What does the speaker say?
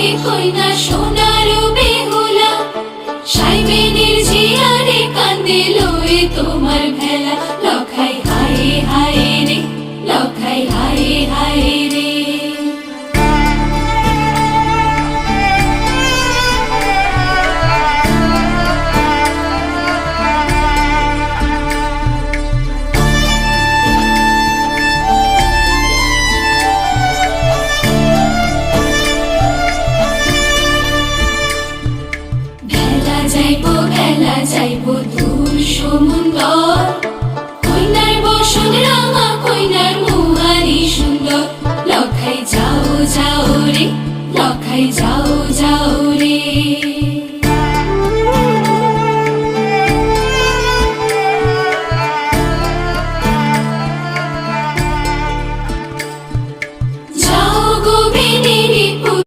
হাতে কইনা সোনার বেহুলা? সাইবেনের জিয়ারে কান্দে লয়ে তোমার ভেলা। যাইব গেলা যাইব দূর সমুন্দর। কইনার বসন রামা, কইনার মুহারি সুন্দর। লখাই যাও যাও রে, লখাই যাও।